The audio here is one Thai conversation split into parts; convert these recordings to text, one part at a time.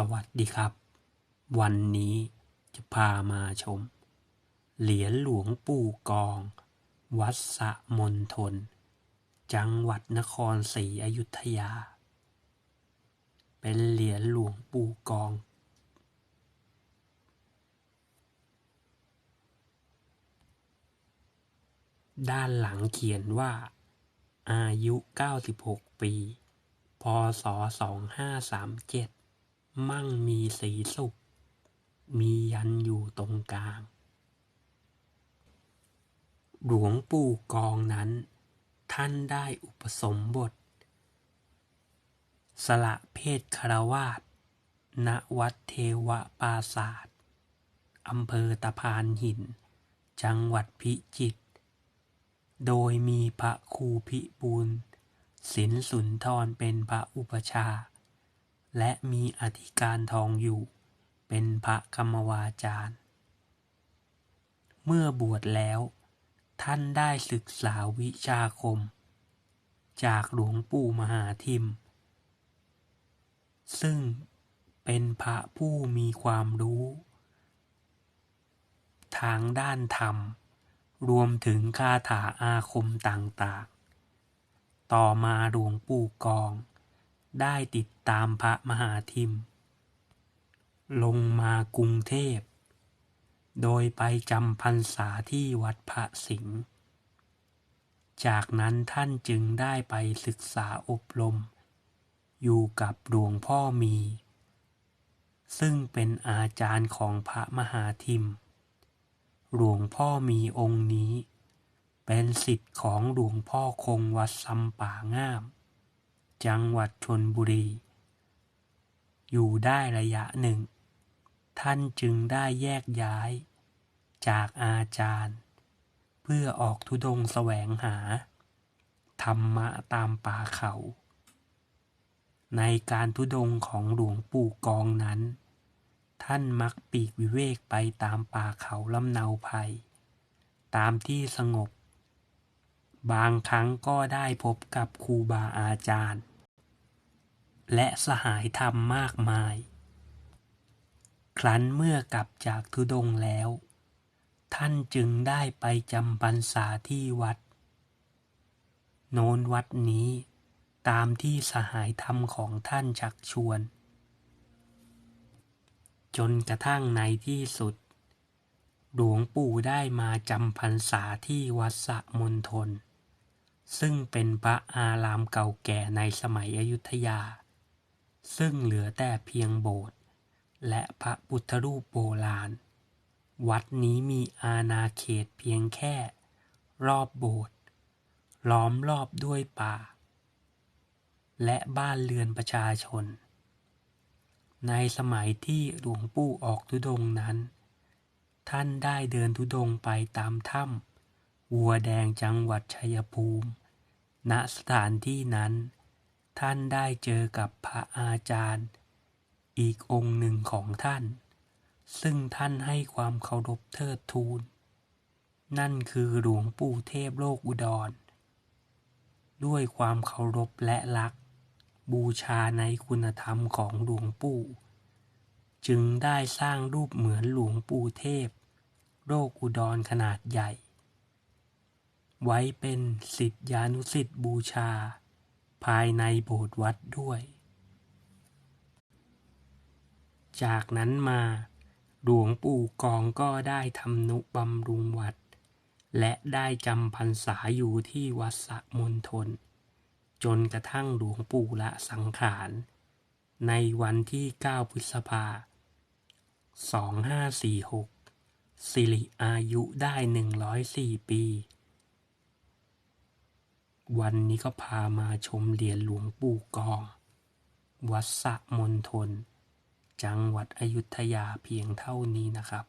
สวัสดีครับ วันนี้จะพามาชม เหรียญหลวงปู่กอง วัดสะมนทน จังหวัดนครศรีอยุธยา เป็นเหรียญหลวงปู่กอง ด้านหลังเขียนว่า อายุ 96 ปี พศ 2537 มั่งมีสีสุข มียันอยู่ตรงกลาง หลวงปู่กองนั้น ท่านได้อุปสมบท สละเพศคารวาสณวัดเทวปราศาสตร์อำเภอตะพานหิน จังหวัดพิจิตร โดยมีพระครูพิบูลสินสุนทรเป็นพระอุปชา และมีอธิการทองอยู่ เป็นพระกรรมวาจารย์ เมื่อบวชแล้ว ท่านได้ศึกษาวิชาคม จากหลวงปู่มหาทิม ซึ่งเป็นพระผู้มีความรู้ ทางด้านธรรม รวมถึงคาถาอาคมต่างๆ ต่อมาหลวงปู่กอง ได้ติดตามพระมหาทิม ลงมากรุงเทพ โดยไปจำพรรษาที่วัดพระสิงห์ จากนั้นท่านจึงได้ไปศึกษาอบรม อยู่กับหลวงพ่อมี ซึ่งเป็นอาจารย์ของพระมหาทิม หลวงพ่อมีองค์นี้ เป็นสิทธิ์ของหลวงพ่อคงวัดซำป่างาม จังหวัดชนบุรี อยู่ได้ระยะหนึ่ง ท่านจึงได้แยกย้าย จากอาจารย์ เพื่อออกทุดงแสวงหา ธรรมะตามป่าเขา ในการทุดงของหลวงปู่กองนั้น ท่านมักปีกวิเวกไปตามป่าเขาลำเนาไพรตามที่สงบ บางครั้งก็ได้พบกับครูบาอาจารย์ และสหายธรรมมากมาย ครั้นเมื่อกลับจากทุดงแล้ว ท่านจึงได้ไปจำพรรษาที่วัด โน้นวัดนี้ตามที่สหายธรรมของท่านชักชวน จนกระทั่งในที่สุด หลวงปู่ได้มาจำพรรษาที่วัดสะมนทน ซึ่งเป็นพระอารามเก่าแก่ในสมัยอยุธยา ซึ่งเหลือแต่เพียงโบสถ์และพระพุทธรูปโบราณ วัดนี้มีอาณาเขตเพียงแค่ รอบโบสถ์ล้อมรอบด้วยป่า และบ้านเรือนประชาชน ในสมัยที่หลวงปู่ออกทุดงนั้น ท่านได้เดินทุดงไปตามถ้ำ วัวแดงจังหวัดชัยภูมิ ณ สถานที่นั้น ท่านได้เจอกับพระอาจารย์ อีกองค์หนึ่งของท่าน ซึ่งท่านให้ความเคารพเทิดทูน นั่นคือหลวงปู่เทพโลกอุดร ด้วยความเคารพและรัก บูชาในคุณธรรมของหลวงปู่จึงได้สร้างรูปเหมือนหลวงปู่เทพโลกอุดรขนาดใหญ่ ไว้เป็นศิษยานุศิษย์บูชา ภายในโบสถ์วัดด้วย จากนั้นมา หลวงปู่กองก็ได้ทำนุบำรุงวัด และได้จำพรรษาอยู่ที่วัดสะมนทน จนกระทั่งหลวงปู่ละสังขาร ในวันที่ 9 พฤษภา 2546 สิริอายุได้ 104 ปี วันนี้ก็พามาชมเหรียญหลวงปู่กอง วัดสะมนทน จังหวัดอยุธยาเพียงเท่านี้นะครับ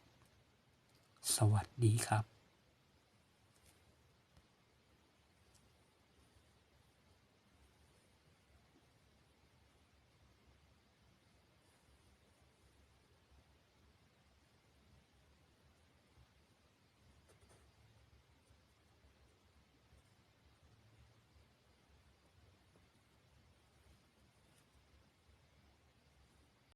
สวัสดีครับ